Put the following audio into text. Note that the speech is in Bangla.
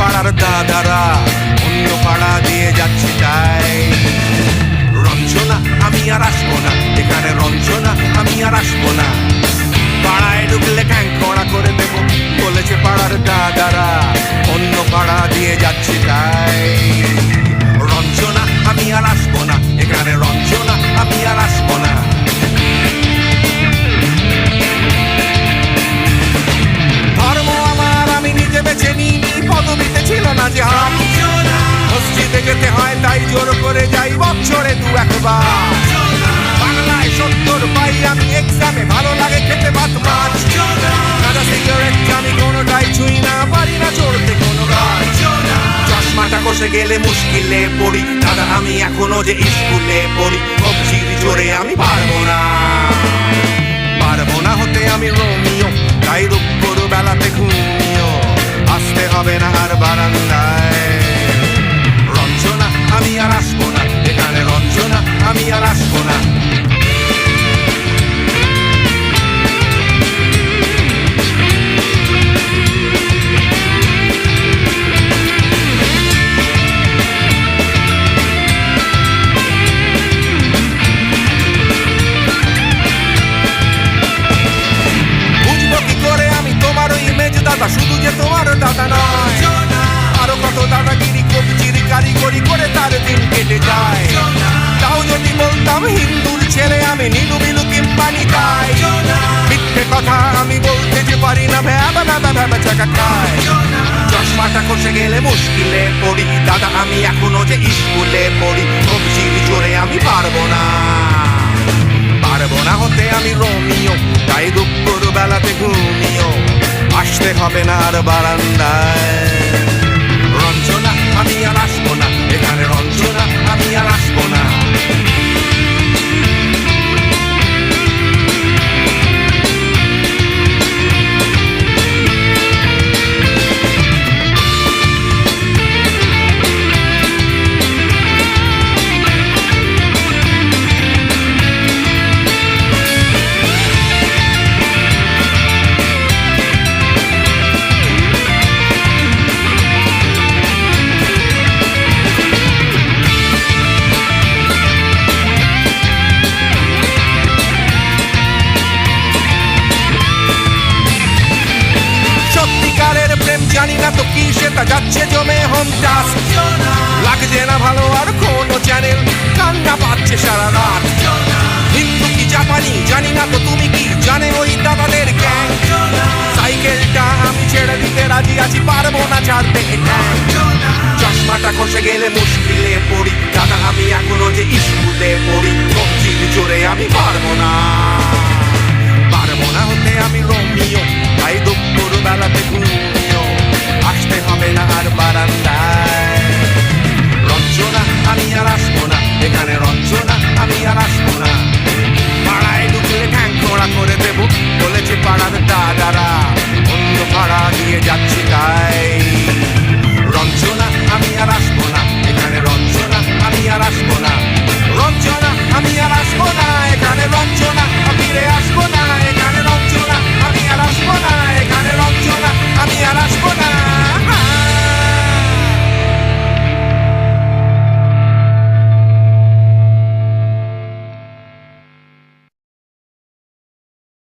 পাড়ার দাদারা অন্য পাড়া দিয়ে যাচ্ছে তাই। রঞ্জনা আমি আর আসব না। এখানে রঞ্জনা আমি আর আসব যেতে হয়, তাই জোর করে যাই বছরে দু একবার। বাংলায় সত্তর পাই, আমি এক্সামে ভালো লাগে খেতে ভাত মাছ। গাঁজা সিগারেট আমি কোনোটাই না, পারি না চড়তে কোনো গাছ। চশমাটা কষে গেলে মুশকিলে পড়ি। দাদা, আমি এখনও যে স্কুলে পড়ি, কবজির জোরে আমি পারব না। পারব না হতে আমি রোমিও, তাই দুপুর বেলাতে ঘুমিও। আসতে হবে না আর বারান্দায়। দিন যায়। তাও যদি বলতাম, হিন্দুর ছেলে আমি নীলু বিলু কিংবা নিতাই মিথ্যে কথা আমি বলতে যে পারি না, ভ্যাবা ভ্যাবা ভ্যাবা চাকা খায় চশমাটা কষে গেলে মুশকিলে পড়ি। দাদা, আমি এখনও যে স্কুলে পড়ি কবজির জোরে আমি পারব না। পারব না হতে আমি রোমিও, তাই দুপুর বেলাতে ঘুমিও। আসতে হবে না আর বারান্দায়। জানি না তো কি সেটা যাচ্ছে জমে হোম টাস্ক লাগছে না ভালো আর কোনো চ্যানেল কান্না পাচ্ছে সারা রাত। হিন্দু কি জাপানি? জানি না তো তুমি কি? জানে ওই দাদাদের গ্যাং সাইকেলটা আমি ছেড়ে দিতে রাজি আছি, পারব না ছাড়তে চশমাটা খসে গেলে মুশকিলে পড়ি। দাদা, আমি এখনও যে স্কুলে পড়ি কবজির জোরে আমি পারব না।